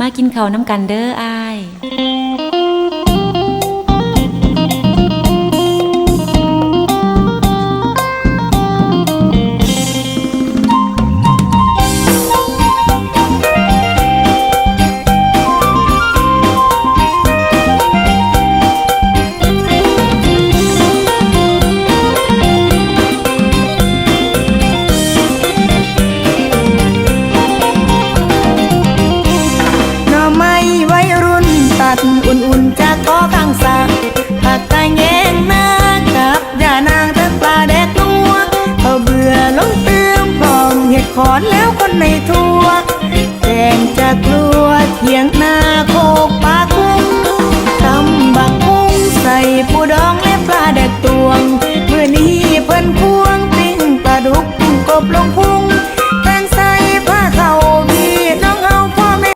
มากินข้าวน้ำกันเด้ออ ขอนแล้วคนในทัวแจงจะกลัวเถียงนาโคกปลาคุ้งตำบักคุ้งใส่ปูดองและปลาแดกตวง เมื่อนี้เพิ่นควงปิ้งปลาดุกกบลง